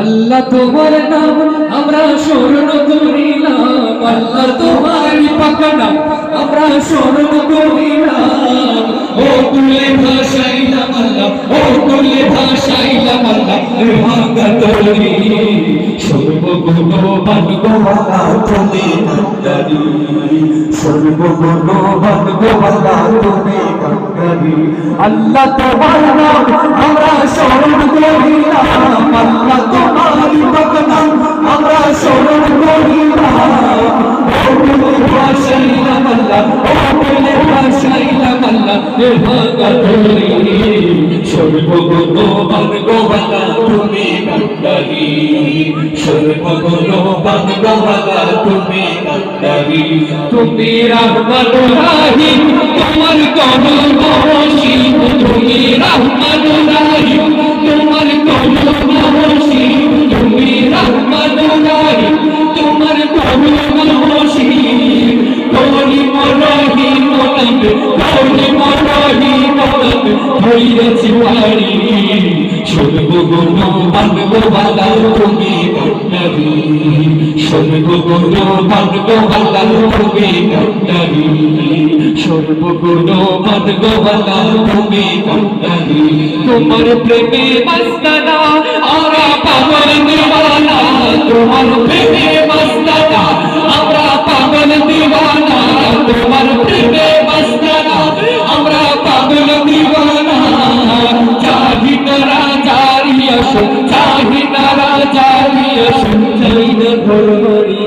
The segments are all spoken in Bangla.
আল্লাহ তোমার নাম আমরা স্মরণ করিলাম। আল্লাহ তোমার পাক নাম আমরা স্মরণ করিলাম। ও কুলে ভাষাইলাম আল্লাহ, ও কুলে ভাষাইলাম আল্লাহ ভাঙা তরি। সর্বগুণবান গোমালা তুমি তুমি কান্দারি আল্লাহ তোমার নাম ভাঙা তরি সর্বগুণবান গোমালা তুমি কান্দারি সর্বগুণবান গোমালা তুমি কান্দারি তুমি রহমান রাহি তোমার রশি তুমি রহমান মনব কলি মরহি কন্যারি তোমার প্রেমে মস্তানা তোমার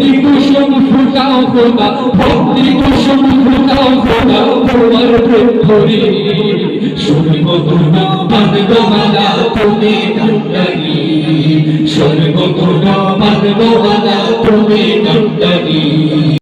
ভক্তি কুসুম ফুটাও খোদা ভক্তি কুসুম ফুটাও খোদা সর্বগুণ মানবমালা তুমি তুমি কান্দারি